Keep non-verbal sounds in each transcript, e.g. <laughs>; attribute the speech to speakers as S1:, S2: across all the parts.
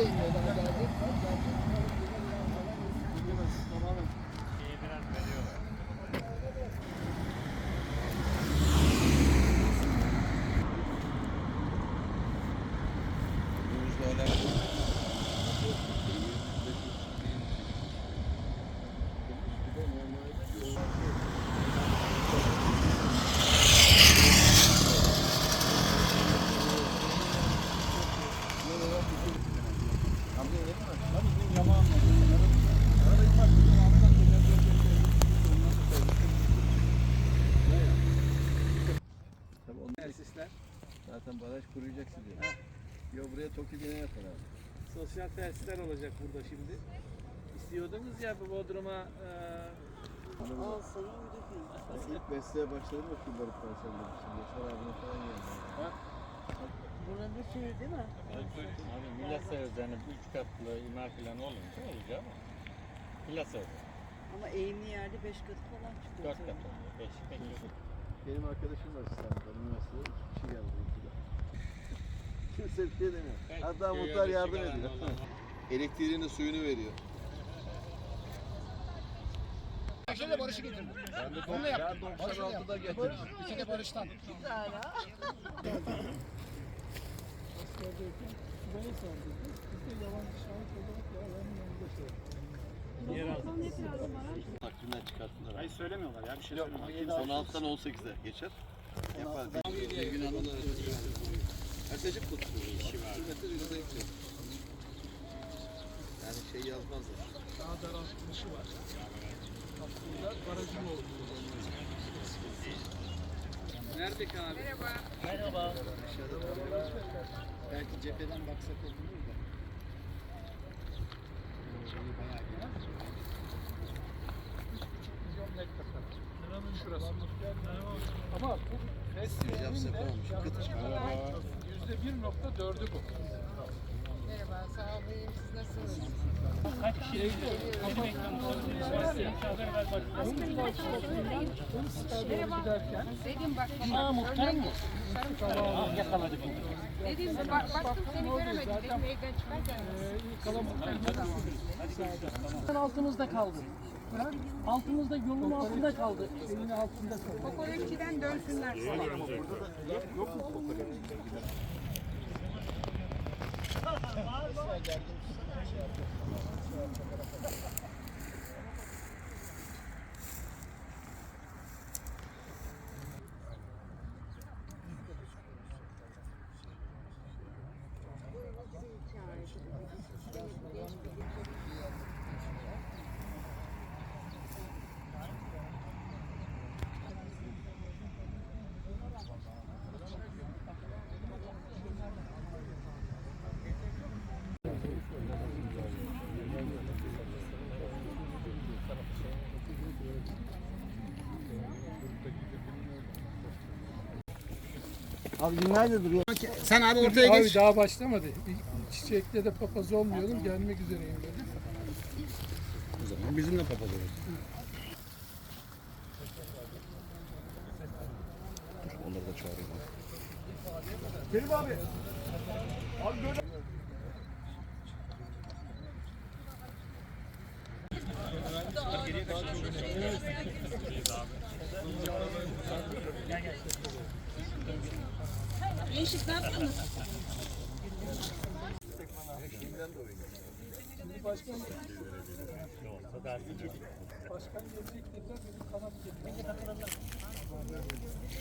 S1: Onlar da inmiyor daha geldi.
S2: Tabii onun tesisler. Zaten baraj kuruyacak size. Yo buraya TOKİ bina yapar abi.
S3: Sosyal tesisler olacak burada şimdi. İstiyordunuz ya bu Bodrum'a e,
S2: İlk mesleğe başladım da şunları parçalamıştım. Yaşar abine falan geldim.
S1: Buranın suyu değil mi?
S4: Abi Milas'a üzerine 3 katlı imar planı olunca olacak ama Milas'a üzerine
S1: Ama eğimli yerde 5 katı falan çıkıyor.
S4: 4 kat oluyor. 5 pek yok.
S2: Benim arkadaşım var İstanbul'da. Üniversitede iki kişi geldi. Kimse bir şey demiyor.
S4: Belki
S2: Hatta muhtar yardım ediyor. <laughs> Elektriğini suyunu veriyor.
S5: Şöyle barışı getirdim.
S2: Ben de
S5: Onunla yaptım.
S2: ben 96'da getirdim.
S5: İki de barıştan.
S2: Takvimden çıkarttılar.
S3: Hayır söylemiyorlar ya bir şey
S2: Yok, 16'dan 18'e geçer. Yapar. Bir gün anılar Ertecik tutturuyor. İşi var. Yani şey yazmazlar.
S5: Daha daraltılışı var. Aslında barajın olduğu.
S3: Nerede abi?
S5: Belki cepheden baksak olur da. Milyon metre. Liranın şurası. Ama bu
S2: Yapsak
S5: de
S2: olmuş. Kıt çıkar.
S5: Yüzde bir nokta dördü bu.
S6: Merhaba, sağ olun. Siz nasılsınız?
S5: giderken
S6: Dedim bak, Aa, muhtar mı? Dedim bak, baktım seni göremedim. Dedim evden çıkarken.
S7: Sen altımızda kaldı. Altımızda yolun altında kaldı.
S5: şeyin altında kalıyor.
S6: Kokoreççiden dönsünler. Bağırma. Gergin.
S1: Abi günlerdir duruyor.
S5: Sen abi ortaya
S8: Abi daha başlamadı. Çiçekte de papaz olmuyordum. Gelmek üzereyim dedim.
S2: O zaman bizimle papaz olur. Onları da çağırayım.
S6: Gençlik ne yaptınız?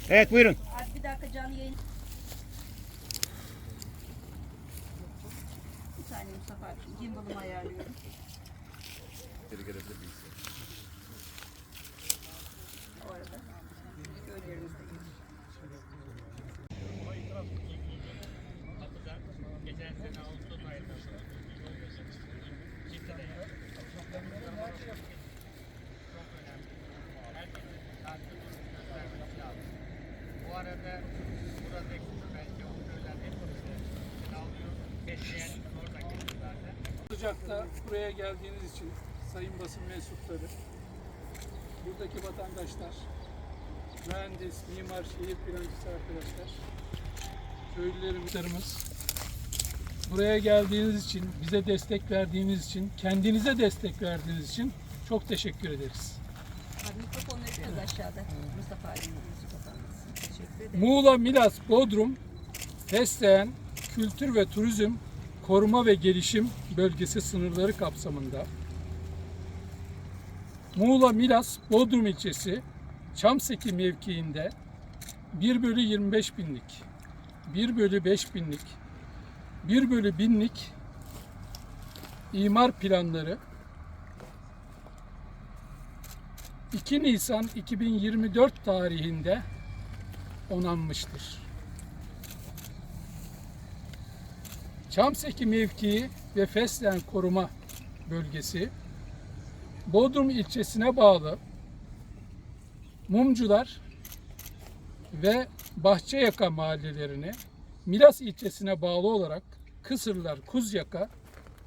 S5: Evet buyurun.
S6: Bir dakika canlı yayın. Bir saniye Mustafa abi. Gimbal'ımı ayarlıyorum.
S2: Geri gelebilir miyiz?
S6: O arada. Köylerimiz de gelir.
S4: Geçen sene Ağustos ayında Şimdi de yok. Çok önemli. Herkesin takip göstermesi lazım. Bu arada buradaki belki o köyler hep alıyor. Besleyen
S8: Buraya geldiğiniz için sayın basın mensupları, buradaki vatandaşlar, mühendis, mimar, şehir plancısı arkadaşlar, köylülerimiz, buraya geldiğiniz için, bize destek verdiğiniz için, kendinize destek verdiğiniz için çok teşekkür ederiz.
S6: Mikrofonları biraz aşağıda. Mustafa Ali'nin. Teşekkür ederim.
S8: Muğla, Milas, Bodrum, Fesleğen Kültür ve Turizm Koruma ve Gelişim Bölgesi sınırları kapsamında Muğla, Milas, Bodrum ilçesi Çamseki mevkiinde 1 bölü 25 binlik, 1 bölü 5 binlik, 1 bölü binlik imar planları 2 Nisan 2024 tarihinde onanmıştır. Çamseki mevkii ve Fesleğen koruma bölgesi Bodrum ilçesine bağlı Mumcular ve Bahçeyaka mahallelerini Milas ilçesine bağlı olarak Kısırlar, Kuzyaka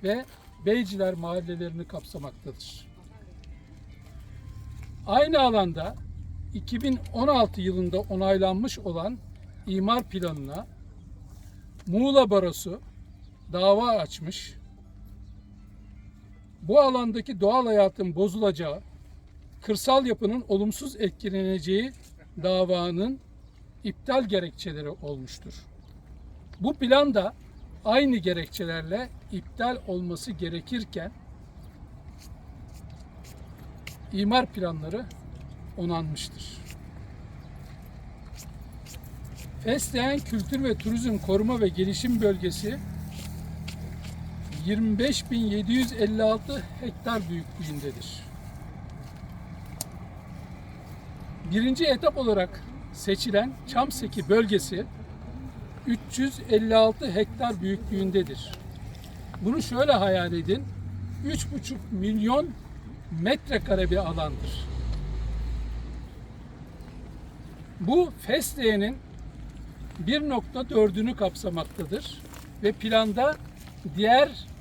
S8: ve Beyciler mahallelerini kapsamaktadır. Aynı alanda 2016 yılında onaylanmış olan imar planına Muğla Barosu dava açmış. Bu alandaki doğal hayatın bozulacağı, kırsal yapının olumsuz etkileneceği davanın iptal gerekçeleri olmuştur. Bu plan da aynı gerekçelerle iptal olması gerekirken imar planları onanmıştır. Fesleğen Kültür ve Turizm Koruma ve Gelişim Bölgesi 25.756 hektar büyüklüğündedir. Birinci etap olarak seçilen Çamseki bölgesi 356 hektar büyüklüğündedir. Bunu şöyle hayal edin. 3,5 milyon metrekare bir alandır. Bu Fesleğen'in 1.4'ünü kapsamaktadır ve planda diğer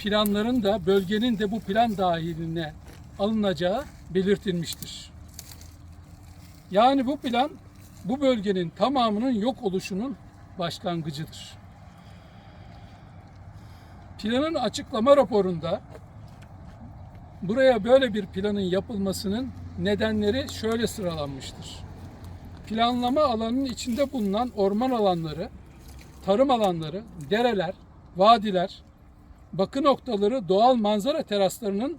S8: planların da bölgenin de bu plan dahiline alınacağı belirtilmiştir. Yani bu plan bu bölgenin tamamının yok oluşunun başlangıcıdır. Planın açıklama raporunda buraya böyle bir planın yapılmasının nedenleri şöyle sıralanmıştır. Planlama alanının içinde bulunan orman alanları, tarım alanları, dereler, vadiler, bakı noktaları, doğal manzara teraslarının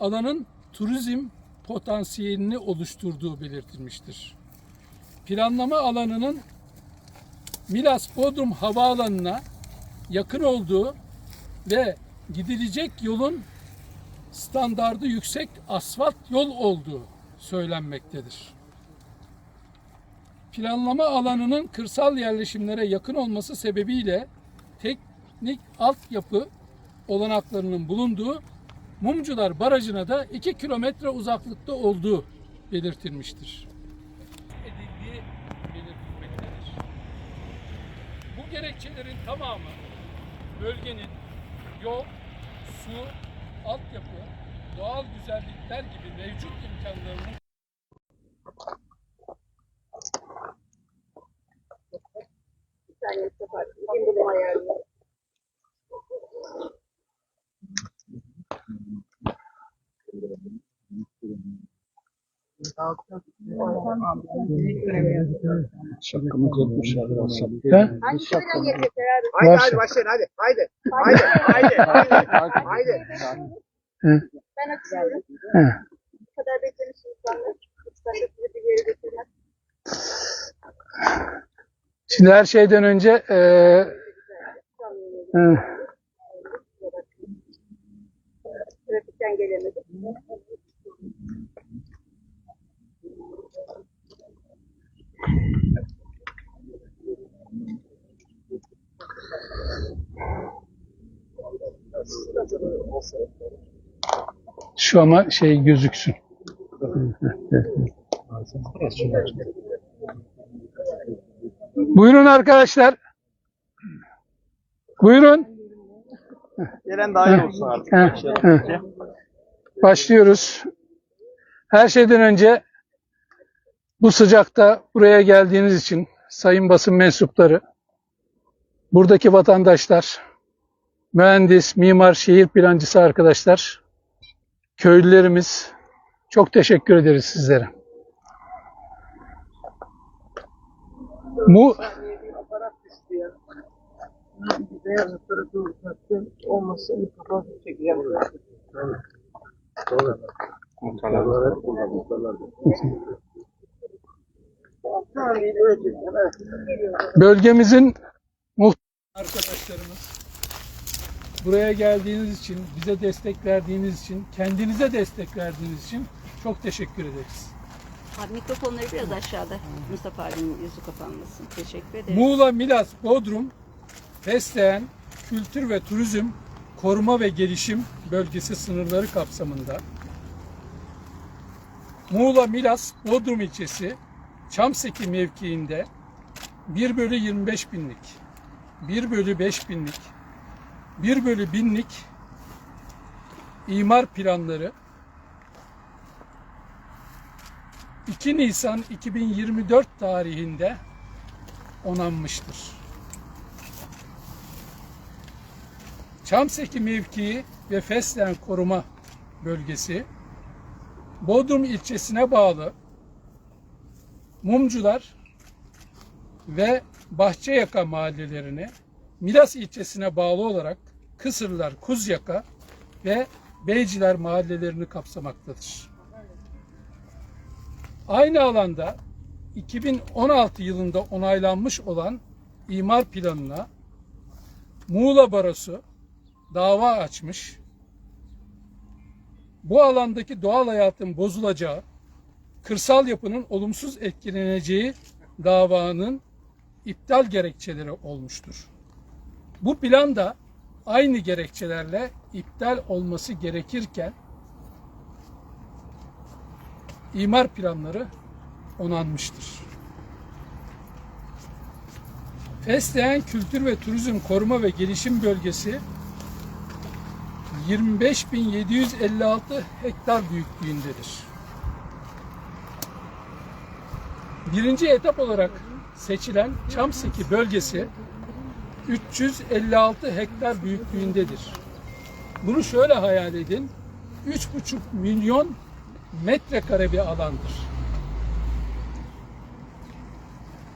S8: alanın turizm potansiyelini oluşturduğu belirtilmiştir. Planlama alanının Milas Bodrum Havaalanı'na yakın olduğu ve gidilecek yolun standardı yüksek asfalt yol olduğu söylenmektedir. Planlama alanının kırsal yerleşimlere yakın olması sebebiyle teknik altyapı olanaklarının bulunduğu Mumcular Barajı'na da 2 kilometre uzaklıkta olduğu belirtilmiştir. Bu gerekçelerin tamamı bölgenin yol, su, altyapı, doğal güzellikler gibi mevcut imkanlarının
S1: Şapkamı tutmuşlar biraz şapkayı.
S6: Hangi köyden gelecekler abi?
S1: Haydi hadi başlayın hadi. Haydi. Haydi. Haydi. Haydi. Haydi.
S6: Ben açıyorum. Bu kadar beklemişsiniz sanırım. Lütfen de sizi bir yere götürmez.
S8: Şimdi her şeyden önce eee, hı, şu ama şey gözüksün. Buyurun arkadaşlar. Buyurun.
S5: Gelen dahil olsun artık.
S8: Heh. Başlıyoruz. Her şeyden önce bu sıcakta buraya geldiğiniz için sayın basın mensupları, buradaki vatandaşlar, mühendis, mimar, şehir plancısı arkadaşlar, köylülerimiz çok teşekkür ederiz sizlere. Bu bölgemizin muht arkadaşlarımız buraya geldiğiniz için, bize destek verdiğiniz için, kendinize destek verdiğiniz için çok teşekkür ederiz.
S6: Abi mikrofonları biraz aşağıda. Mustafa abinin yüzü kapanmasın. Teşekkür ederim.
S8: Muğla, Milas, Bodrum, Fesleğen Kültür ve Turizm Koruma ve Gelişim Bölgesi sınırları kapsamında Muğla, Milas, Bodrum ilçesi Çamseki mevkiinde 1 bölü 25 binlik, 1 bölü 5 binlik, 1 bölü binlik imar planları 2 Nisan 2024 tarihinde onanmıştır. Çamseki mevkii ve Fesleğen koruma bölgesi Bodrum ilçesine bağlı Mumcular ve Bahçeyaka mahallelerini Milas ilçesine bağlı olarak Kısırlar, Kuzyaka ve Beyciler mahallelerini kapsamaktadır. Aynı alanda 2016 yılında onaylanmış olan imar planına Muğla Barosu dava açmış. Bu alandaki doğal hayatın bozulacağı, kırsal yapının olumsuz etkileneceği davanın iptal gerekçeleri olmuştur. Bu plan da aynı gerekçelerle iptal olması gerekirken imar planları onanmıştır. Fesleğen Kültür ve Turizm Koruma ve Gelişim Bölgesi 25.756 hektar büyüklüğündedir. Birinci etap olarak seçilen Çamseki bölgesi 356 hektar büyüklüğündedir. Bunu şöyle hayal edin. 3,5 milyon metrekare bir alandır.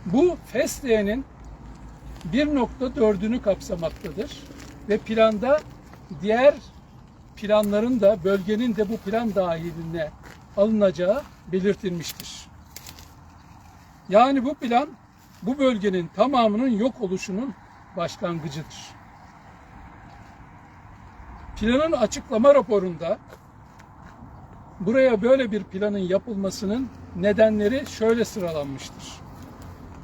S8: Bu Fesleğen'in 1.4'ünü kapsamaktadır ve planda diğer planların da bölgenin de bu plan dahiline alınacağı belirtilmiştir. Yani bu plan bu bölgenin tamamının yok oluşunun başlangıcıdır. Planın açıklama raporunda buraya böyle bir planın yapılmasının nedenleri şöyle sıralanmıştır.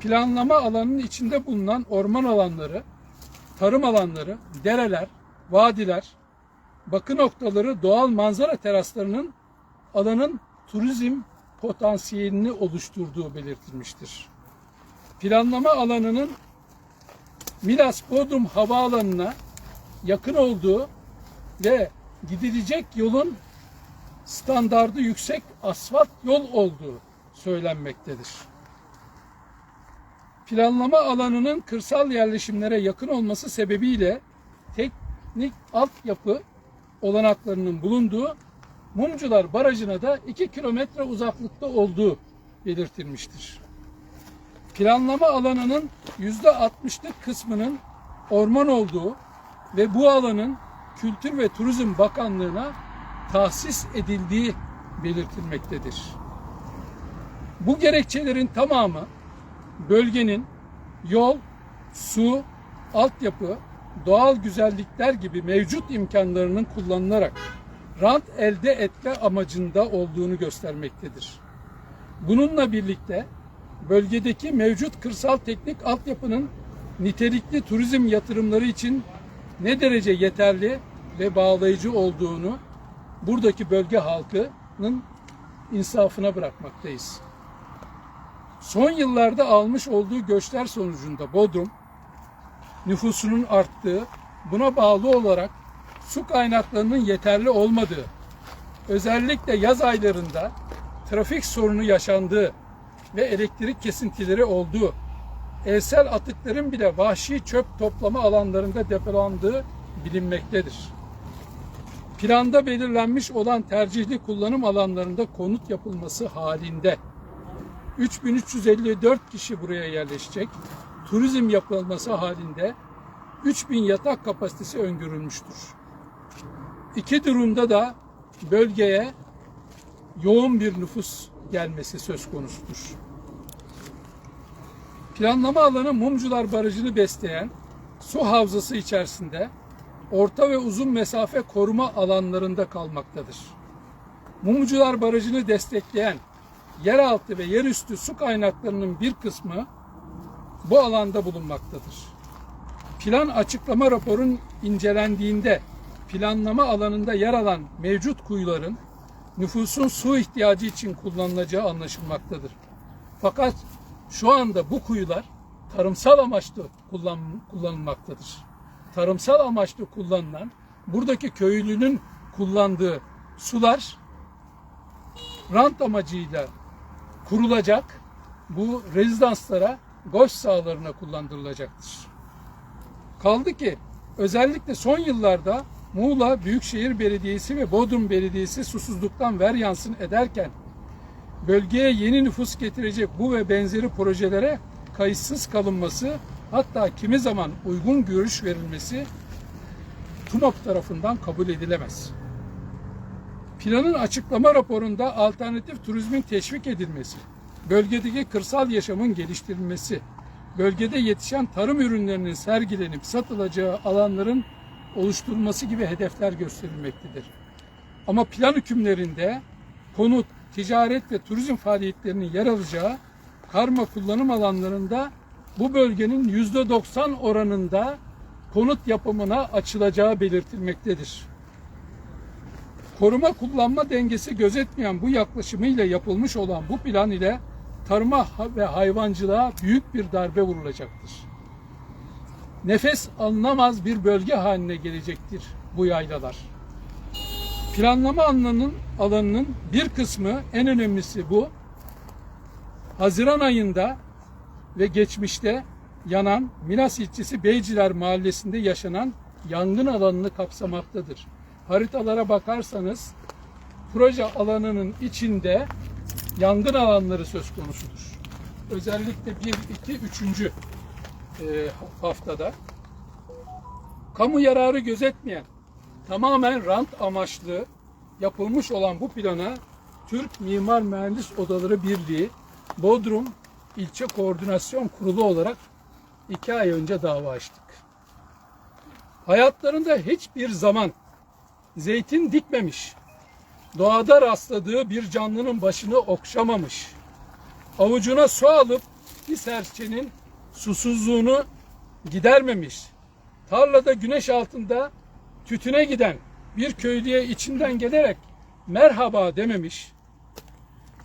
S8: Planlama alanının içinde bulunan orman alanları, tarım alanları, dereler, vadiler, bakı noktaları, doğal manzara teraslarının alanın turizm potansiyelini oluşturduğu belirtilmiştir. Planlama alanının Milas Bodrum Havaalanı'na yakın olduğu ve gidilecek yolun standardı yüksek asfalt yol olduğu söylenmektedir. Planlama alanının kırsal yerleşimlere yakın olması sebebiyle teknik altyapı olanaklarının bulunduğu Mumcular Barajı'na da 2 kilometre uzaklıkta olduğu belirtilmiştir. Planlama alanının %60'lık kısmının orman olduğu ve bu alanın Kültür ve Turizm Bakanlığı'na tahsis edildiği belirtilmektedir. Bu gerekçelerin tamamı bölgenin yol, su, altyapı, doğal güzellikler gibi mevcut imkanlarının kullanılarak rant elde etme amacında olduğunu göstermektedir. Bununla birlikte bölgedeki mevcut kırsal teknik altyapının nitelikli turizm yatırımları için ne derece yeterli ve bağlayıcı olduğunu buradaki bölge halkının insafına bırakmaktayız. Son yıllarda almış olduğu göçler sonucunda Bodrum nüfusunun arttığı, buna bağlı olarak su kaynaklarının yeterli olmadığı, özellikle yaz aylarında trafik sorunu yaşandığı ve elektrik kesintileri olduğu, evsel atıkların bile vahşi çöp toplama alanlarında depolandığı bilinmektedir. Planda belirlenmiş olan tercihli kullanım alanlarında konut yapılması halinde 3354 kişi buraya yerleşecek. Turizm yapılması halinde 3000 yatak kapasitesi öngörülmüştür. İki durumda da bölgeye yoğun bir nüfus gelmesi söz konusudur. Planlama alanı Mumcular Barajı'nı besleyen su havzası içerisinde orta ve uzun mesafe koruma alanlarında kalmaktadır. Mumcular Barajı'nı destekleyen yeraltı ve yerüstü su kaynaklarının bir kısmı bu alanda bulunmaktadır. Plan açıklama raporun incelendiğinde planlama alanında yer alan mevcut kuyuların nüfusun su ihtiyacı için kullanılacağı anlaşılmaktadır. Fakat şu anda bu kuyular tarımsal amaçlı kullan, kullanılmaktadır. Tarımsal amaçlı kullanılan buradaki köylünün kullandığı sular rant amacıyla kurulacak bu rezidanslara golf sahalarına kullandırılacaktır. Kaldı ki özellikle son yıllarda Muğla Büyükşehir Belediyesi ve Bodrum Belediyesi susuzluktan ver yansın ederken bölgeye yeni nüfus getirecek bu ve benzeri projelere kayıtsız kalınması hatta kimi zaman uygun görüş verilmesi TUMOP tarafından kabul edilemez. Planın açıklama raporunda alternatif turizmin teşvik edilmesi, bölgedeki kırsal yaşamın geliştirilmesi, bölgede yetişen tarım ürünlerinin sergilenip satılacağı alanların oluşturulması gibi hedefler gösterilmektedir. Ama plan hükümlerinde konut, ticaret ve turizm faaliyetlerinin yer alacağı karma kullanım alanlarında bu bölgenin yüzde 90 oranında konut yapımına açılacağı belirtilmektedir. Koruma kullanma dengesi gözetmeyen bu yaklaşımıyla yapılmış olan bu plan ile tarıma ve hayvancılığa büyük bir darbe vurulacaktır. Nefes alınamaz bir bölge haline gelecektir bu yaylalar. Planlama alanının, alanının bir kısmı en önemlisi bu. Haziran ayında ve geçmişte yanan Milas ilçesi Beyciler mahallesinde yaşanan yangın alanını kapsamaktadır. Haritalara bakarsanız proje alanının içinde yangın alanları söz konusudur. Özellikle 1, 2, 3. e, haftada kamu yararı gözetmeyen tamamen rant amaçlı yapılmış olan bu plana Türk Mimar Mühendis Odaları Birliği Bodrum İlçe Koordinasyon Kurulu olarak iki ay önce dava açtık. Hayatlarında hiçbir zaman zeytin dikmemiş, doğada rastladığı bir canlının başını okşamamış, avucuna su alıp bir serçenin susuzluğunu gidermemiş, tarlada güneş altında tütüne giden bir köylüye içinden gelerek merhaba dememiş,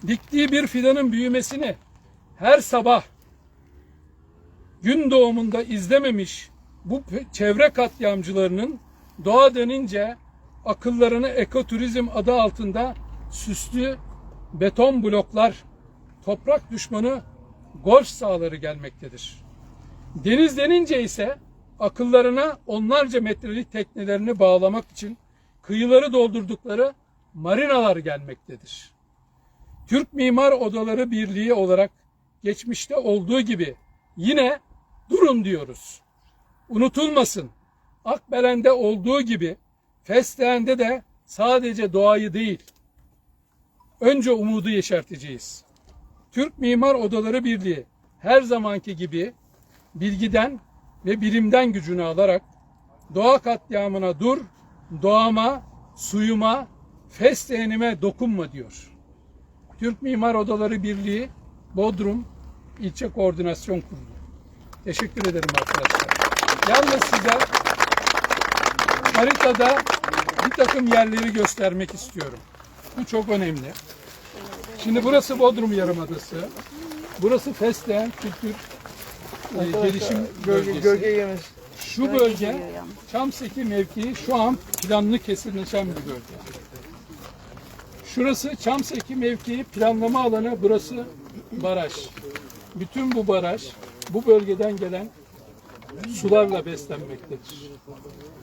S8: diktiği bir fidanın büyümesini her sabah gün doğumunda izlememiş bu çevre katliamcılarının doğa dönünce akıllarını ekoturizm adı altında süslü beton bloklar, toprak düşmanı golf sahaları gelmektedir. Deniz denince ise akıllarına onlarca metrelik teknelerini bağlamak için kıyıları doldurdukları marinalar gelmektedir. Türk Mimar Odaları Birliği olarak geçmişte olduğu gibi yine durun diyoruz. Unutulmasın. Akbelen'de olduğu gibi Fesleğen'de de sadece doğayı değil, önce umudu yeşerteceğiz. Türk Mimar Odaları Birliği her zamanki gibi bilgiden ve bilimden gücünü alarak doğa katliamına dur, doğama, suyuma, fesleğenime dokunma diyor. Türk Mimar Odaları Birliği Bodrum İlçe Koordinasyon Kurulu. Teşekkür ederim arkadaşlar. Yalnız size haritada bir takım yerleri göstermek istiyorum. Bu çok önemli. Şimdi burası Bodrum Yarımadası. Burası Fesleğen Kültür e, Gelişim Bölgesi.
S5: Gölge yemez.
S8: Şu bölge. Çamseki mevkii şu an planlı kesinleşen bir bölge. Şurası Çamseki mevkii planlama alanı, burası baraj. Bütün bu baraj bu bölgeden gelen sularla beslenmektedir.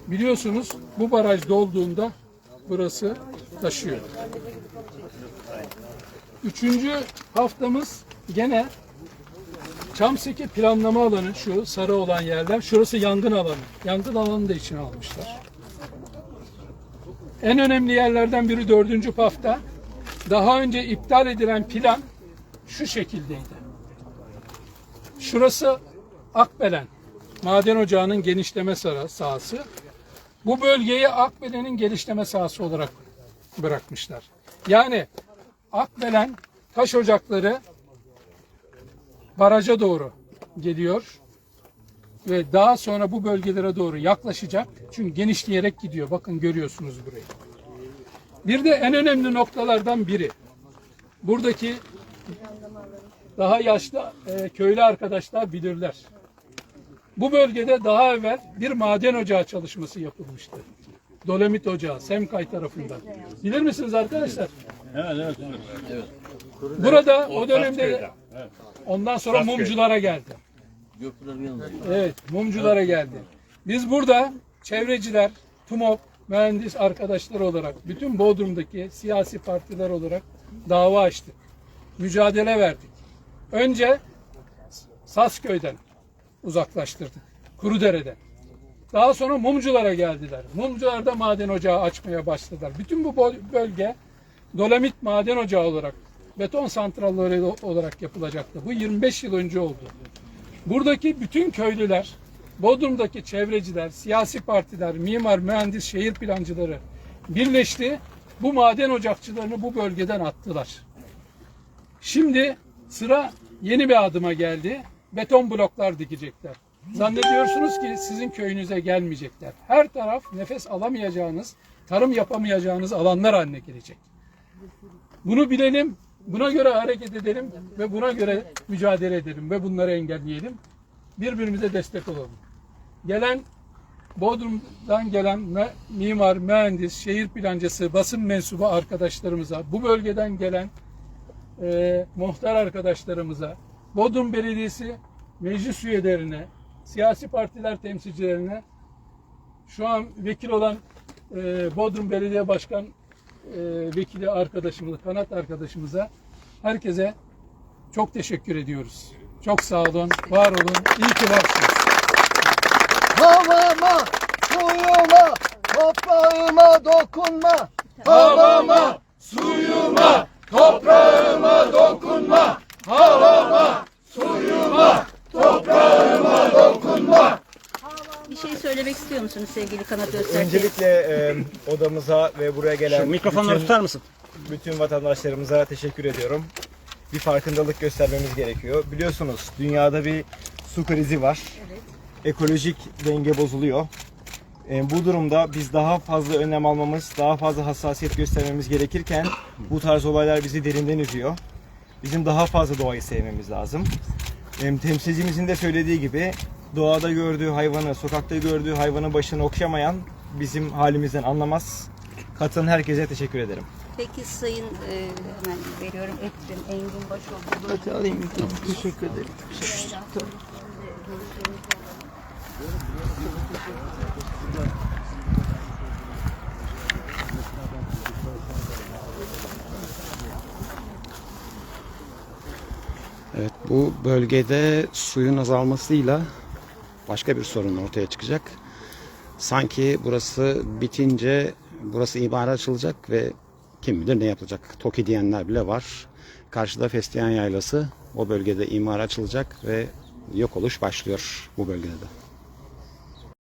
S8: Biliyorsunuz bu baraj dolduğunda burası taşıyor. Üçüncü haftamız gene Çamseki planlama alanı şu sarı olan yerler. Şurası yangın alanı. Yangın alanını da içine almışlar. En önemli yerlerden biri dördüncü pafta. Daha önce iptal edilen plan şu şekildeydi. Şurası Akbelen. Maden ocağının genişleme sahası. Bu bölgeyi Akbelen'in genişleme sahası olarak bırakmışlar. Yani Akbelen taş ocakları baraja doğru geliyor ve daha sonra bu bölgelere doğru yaklaşacak. Çünkü genişleyerek gidiyor. Bakın görüyorsunuz burayı. Bir de en önemli noktalardan biri. Buradaki daha yaşlı e, köylü arkadaşlar bilirler. Bu bölgede daha evvel bir maden ocağı çalışması yapılmıştı. Dolomit Ocağı, Semkay tarafından. Bilir misiniz arkadaşlar?
S4: Evet evet.
S8: Burada o dönemde ondan sonra mumculara geldi. Evet, mumculara geldi. Biz burada çevreciler, TUMOP, mühendis arkadaşlar olarak, bütün Bodrum'daki siyasi partiler olarak dava açtık. Mücadele verdik. Önce Sasköy'den uzaklaştırdık. Kurudere'den. Daha sonra mumculara geldiler. Mumcular da maden ocağı açmaya başladılar. Bütün bu bölge dolomit maden ocağı olarak, beton santralleri olarak yapılacaktı. Bu 25 yıl önce oldu. Buradaki bütün köylüler, Bodrum'daki çevreciler, siyasi partiler, mimar, mühendis, şehir plancıları birleşti. Bu maden ocakçılarını bu bölgeden attılar. Şimdi sıra yeni bir adıma geldi. Beton bloklar dikecekler. Zannediyorsunuz ki sizin köyünüze gelmeyecekler. Her taraf nefes alamayacağınız, tarım yapamayacağınız alanlar haline gelecek. Bunu bilelim, buna göre hareket edelim ve buna göre mücadele edelim ve bunları engelleyelim. Birbirimize destek olalım. Gelen Bodrum'dan gelen mimar, mühendis, şehir plancısı, basın mensubu arkadaşlarımıza, bu bölgeden gelen e, muhtar arkadaşlarımıza, Bodrum Belediyesi meclis üyelerine, siyasi partiler temsilcilerine, şu an vekil olan e, Bodrum Belediye Başkan e, vekili arkadaşımıza, kanat arkadaşımıza, herkese çok teşekkür ediyoruz. Çok sağ olun, var olun, iyi ki varsınız.
S1: Havama, suyuma, toprağıma dokunma.
S8: Havama, suyuma, toprağıma dokunma. Havama, suyuma, toprağıma dokunma.
S6: Bir şey söylemek istiyor musunuz sevgili Kanat Öztürk?
S9: Öncelikle e, odamıza ve buraya gelen
S4: Mikrofonları
S9: bütün,
S4: tutar mısın?
S9: bütün vatandaşlarımıza teşekkür ediyorum. Bir farkındalık göstermemiz gerekiyor. Biliyorsunuz dünyada bir su krizi var. Ekolojik denge bozuluyor. E, bu durumda biz daha fazla önlem almamız, daha fazla hassasiyet göstermemiz gerekirken bu tarz olaylar bizi derinden üzüyor. Bizim daha fazla doğayı sevmemiz lazım. E, temsilcimizin de söylediği gibi doğada gördüğü hayvanı, sokakta gördüğü hayvanın başını okşamayan bizim halimizden anlamaz. Katılan herkese teşekkür ederim.
S6: Peki Sayın e, hemen veriyorum Ekrem Engin Başoğlu.
S1: Hadi alayım. Teşekkür ederim.
S10: Evet bu bölgede suyun azalmasıyla başka bir sorun ortaya çıkacak. Sanki burası bitince burası imara açılacak ve kim bilir ne yapılacak. Toki diyenler bile var. Karşıda Festiyan Yaylası o bölgede imara açılacak ve yok oluş başlıyor bu bölgede de.